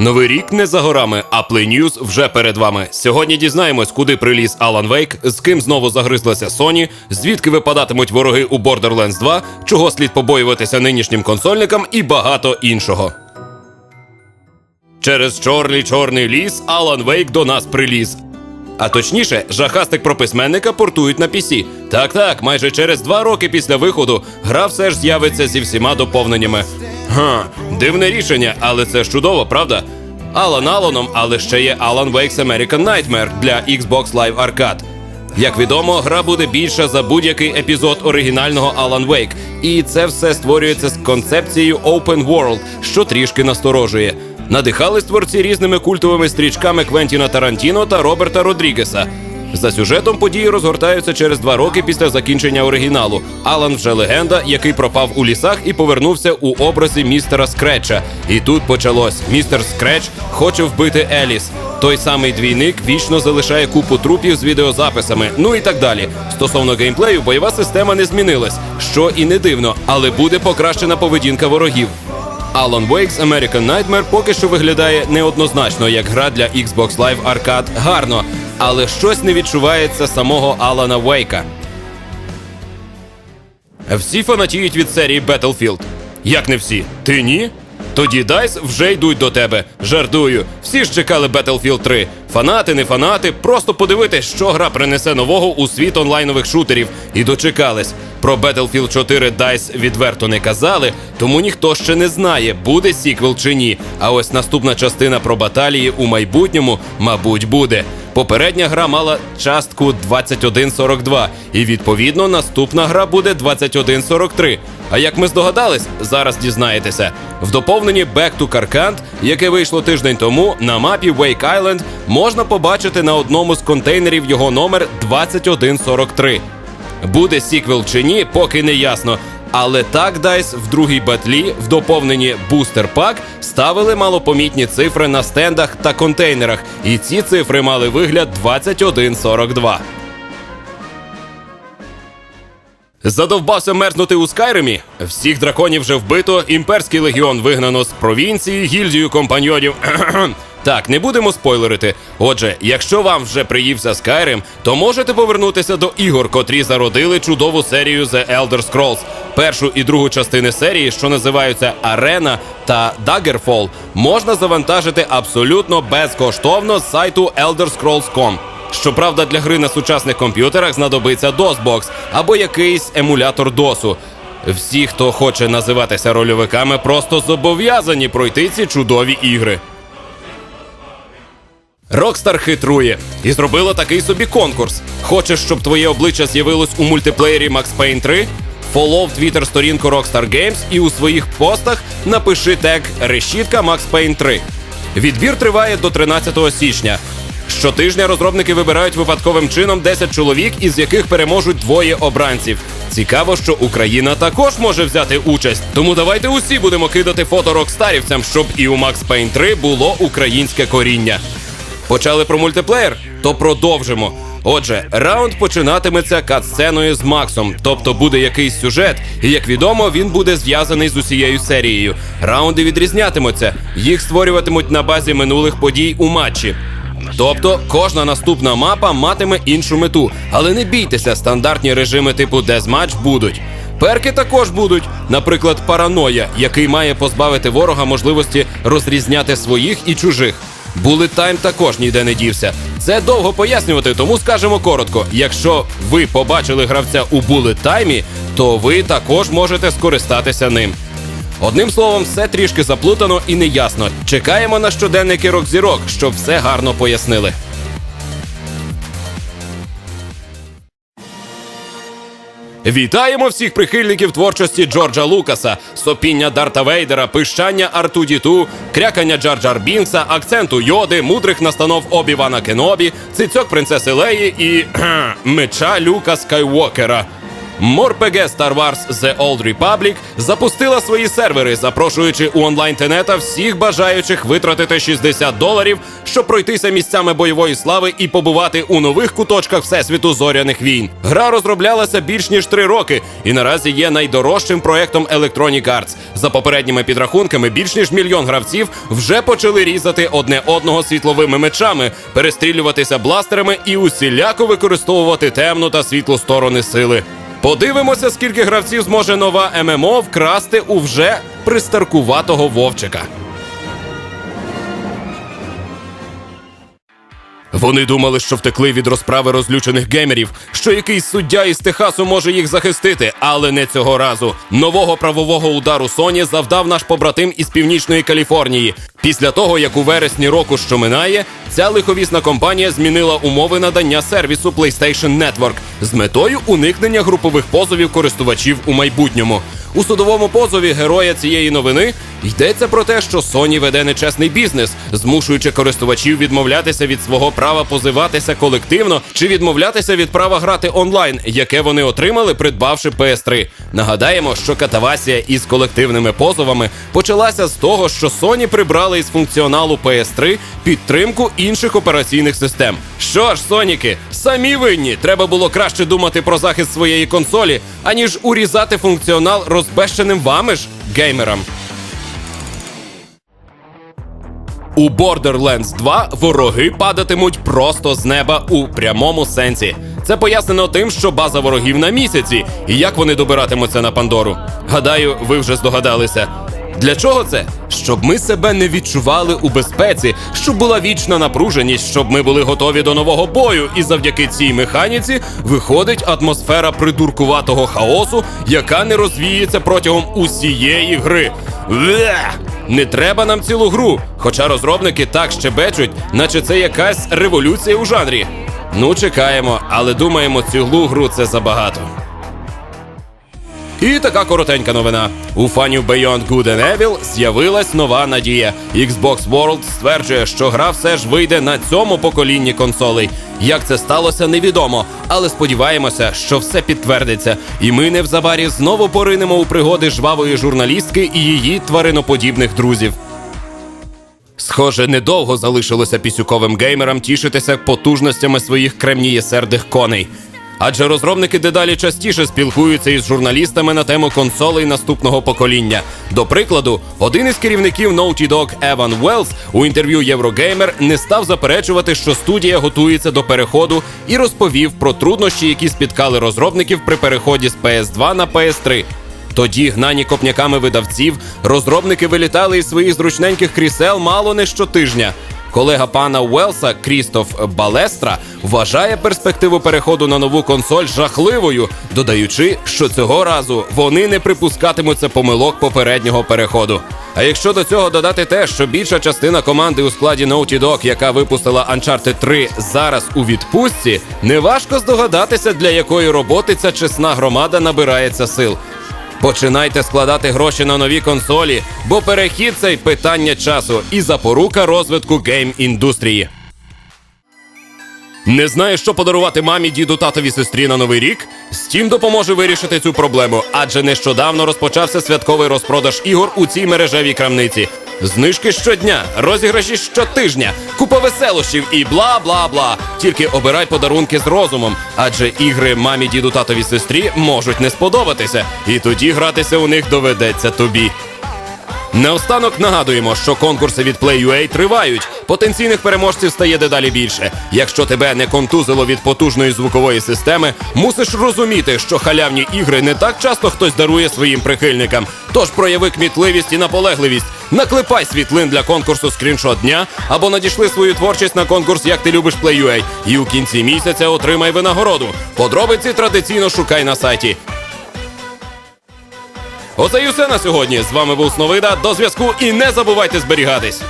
Новий рік не за горами, а News вже перед вами. Сьогодні дізнаємось, куди приліз Алан Вейк, з ким знову загризлася Sony, звідки випадатимуть вороги у Borderlands 2, чого слід побоюватися нинішнім консольникам і багато іншого. Через чорний чорний ліс Алан Вейк до нас приліз. А точніше, жахастик про письменника портують на PC. Так, так, майже через два роки після виходу гра все ж з'явиться зі всіма доповненнями. Га, дивне рішення, але це ж чудово, правда? Алан Аланом, але ще є Alan Wake's American Nightmare для Xbox Live Arcade. Як відомо, гра буде більша за будь-який епізод оригінального Alan Wake, і це все створюється з концепцією Open World, що трішки насторожує. Надихались творці різними культовими стрічками Квентіна Тарантіно та Роберта Родрігеса. За сюжетом події розгортаються через два роки після закінчення оригіналу. Алан вже легенда, який пропав у лісах і повернувся у образі містера Скретча. І тут почалось: містер Скретч хоче вбити Еліс. Той самий двійник вічно залишає купу трупів з відеозаписами, ну і так далі. Стосовно геймплею, бойова система не змінилась, що і не дивно, але буде покращена поведінка ворогів. Alan Wake's American Nightmare поки що виглядає неоднозначно як гра для Xbox Live Arcade гарно, але щось не відчувається самого Алана Вейка. Всі фанатіють від серії Battlefield. Як не всі? Ти ні? Тоді DICE вже йдуть до тебе. Жартую. Всі ж чекали Battlefield 3. Фанати, не фанати, просто подивитись, що гра принесе нового у світ онлайнових шутерів. І дочекались. Про Battlefield 4 DICE відверто не казали, тому ніхто ще не знає, буде сіквел чи ні. А ось наступна частина про баталії у майбутньому, мабуть, буде. Попередня гра мала частку 21.42, і відповідно наступна гра буде 21.43. А як ми здогадались, зараз дізнаєтеся. В доповненні Back to Carcant, яке вийшло тиждень тому, на мапі Wake Island можна побачити на одному з контейнерів його номер 2143. Буде сіквел чи ні, поки не ясно. Але так DICE в другій батлі в доповненні Booster Pack ставили малопомітні цифри на стендах та контейнерах, і ці цифри мали вигляд 2142. Задовбався мерзнути у Скайримі. Всіх драконів вже вбито, імперський легіон вигнано з провінції, гільдію компаньйонів. Так, не будемо спойлерити. Отже, якщо вам вже приївся Skyrim, то можете повернутися до ігор, котрі зародили чудову серію The Elder Scrolls. Першу і другу частини серії, що називаються Арена та Daggerfall, можна завантажити абсолютно безкоштовно з сайту elderscrolls.com. Щоправда, для гри на сучасних комп'ютерах знадобиться DOSBox або якийсь емулятор DOSу. Всі, хто хоче називатися рольовиками, просто зобов'язані пройти ці чудові ігри. Rockstar хитрує і зробила такий собі конкурс. Хочеш, щоб твоє обличчя з'явилось у мультиплеєрі Max Payne 3? Фолов твіттер сторінку Rockstar Games і у своїх постах напиши тег Решітка Max Payne 3. Відбір триває до 13 січня. Щотижня розробники вибирають випадковим чином 10 чоловік, із яких переможуть двоє обранців. Цікаво, що Україна також може взяти участь. Тому давайте усі будемо кидати фото рокстарівцям, щоб і у Max Payne 3 було українське коріння. Почали про мультиплеєр? То продовжимо. Отже, раунд починатиметься кат-сценою з Максом, тобто буде якийсь сюжет, і як відомо, він буде зв'язаний з усією серією. Раунди відрізнятимуться, їх створюватимуть на базі минулих подій у матчі. Тобто кожна наступна мапа матиме іншу мету, але не бійтеся, стандартні режими типу Deathmatch будуть. Перки також будуть, наприклад, параноя, який має позбавити ворога можливості розрізняти своїх і чужих. Time також ніде не дівся. Це довго пояснювати, тому скажемо коротко: якщо ви побачили гравця у Bullet Time, то ви також можете скористатися ним. Одним словом, все трішки заплутано і неясно. Чекаємо на щоденники рок-зірок, щоб все гарно пояснили. Вітаємо всіх прихильників творчості Джорджа Лукаса, сопіння Дарта Вейдера, пищання Арту Діту, крякання Джар-Джар Бінкса, акценту Йоди, мудрих настанов Обі-Вана Кенобі, цицьок принцеси Леї і меча Люка Скайуокера. MorPG Star Wars The Old Republic запустила свої сервери, запрошуючи у онлайн тенета всіх бажаючих витратити 60 доларів, щоб пройтися місцями бойової слави і побувати у нових куточках всесвіту зоряних війн. Гра розроблялася більш ніж три роки і наразі є найдорожчим проектом Electronic Arts. За попередніми підрахунками, більш ніж мільйон гравців вже почали різати одне одного світловими мечами, перестрілюватися бластерами і усіляко використовувати темну та світлу сторони сили. Подивимося, скільки гравців зможе нова ММО вкрасти у вже пристаркуватого вовчика. Вони думали, що втекли від розправи розлючених геймерів, що якийсь суддя із Техасу може їх захистити, але не цього разу. Нового правового удару Sony завдав наш побратим із північної Каліфорнії. Після того, як у вересні року, що минає, ця лиховісна компанія змінила умови надання сервісу PlayStation Network з метою уникнення групових позовів користувачів у майбутньому. У судовому позові героя цієї новини йдеться про те, що Sony веде нечесний бізнес, змушуючи користувачів відмовлятися від свого права позиватися колективно чи відмовлятися від права грати онлайн, яке вони отримали, придбавши PS3. Нагадаємо, що катавасія із колективними позовами почалася з того, що Sony прибрали із функціоналу PS3 підтримку інших операційних систем. Що ж, Соніки, самі винні, треба було краще думати про захист своєї консолі, аніж урізати функціонал розбещеним вами ж геймерам. У Borderlands 2 вороги падатимуть просто з неба у прямому сенсі. Це пояснено тим, що база ворогів на місяці, і як вони добиратимуться на Пандору. Гадаю, ви вже здогадалися. Для чого це? Щоб ми себе не відчували у безпеці, щоб була вічна напруженість, щоб ми були готові до нового бою, і завдяки цій механіці виходить атмосфера придуркуватого хаосу, яка не розвіється протягом усієї гри. Блeh! Не треба нам цілу гру, хоча розробники так щебечуть, наче це якась революція у жанрі. Ну, чекаємо, але думаємо, цілу гру це забагато. І така коротенька новина. У фанів Beyond Good and Evil з'явилась нова надія. Xbox World стверджує, що гра все ж вийде на цьому поколінні консолей. Як це сталося, невідомо, але сподіваємося, що все підтвердиться, і ми невзабарі знову поринемо у пригоди жвавої журналістки і її твариноподібних друзів. Схоже, недовго залишилося пісюковим геймерам тішитися потужностями своїх кремнієсердих коней. Адже розробники дедалі частіше спілкуються із журналістами на тему консолей наступного покоління. До прикладу, один із керівників Naughty Dog Еван Уелс у інтерв'ю Єврогеймер не став заперечувати, що студія готується до переходу, і розповів про труднощі, які спіткали розробників при переході з PS2 на PS3. Тоді, гнані копняками видавців, розробники вилітали із своїх зручненьких крісел мало не щотижня. Колега пана Уелса Крістоф Балестра вважає перспективу переходу на нову консоль жахливою, додаючи, що цього разу вони не припускатимуться помилок попереднього переходу. А якщо до цього додати те, що більша частина команди у складі Naughty Dog, яка випустила Uncharted 3, зараз у відпустці, неважко здогадатися, для якої роботи ця чесна громада набирається сил. Починайте складати гроші на нові консолі, бо перехід це питання часу і запорука розвитку гейм-індустрії. Не знаєш, що подарувати мамі, діду, татові сестрі на новий рік? Steam допоможе вирішити цю проблему, адже нещодавно розпочався святковий розпродаж ігор у цій мережевій крамниці. Знижки щодня, розіграші щотижня, купа веселощів і бла бла бла. Тільки обирай подарунки з розумом, адже ігри мамі, діду, татові сестрі можуть не сподобатися, і тоді гратися у них доведеться тобі. Наостанок нагадуємо, що конкурси від Play.ua тривають. Потенційних переможців стає дедалі більше. Якщо тебе не контузило від потужної звукової системи, мусиш розуміти, що халявні ігри не так часто хтось дарує своїм прихильникам. Тож прояви кмітливість і наполегливість. Наклепай світлин для конкурсу скріншот дня або надішли свою творчість на конкурс Як ти любиш Play.ua і у кінці місяця отримай винагороду. Подробиці традиційно шукай на сайті. Оце і все на сьогодні. З вами був Сновида. До зв'язку і не забувайте зберігатись.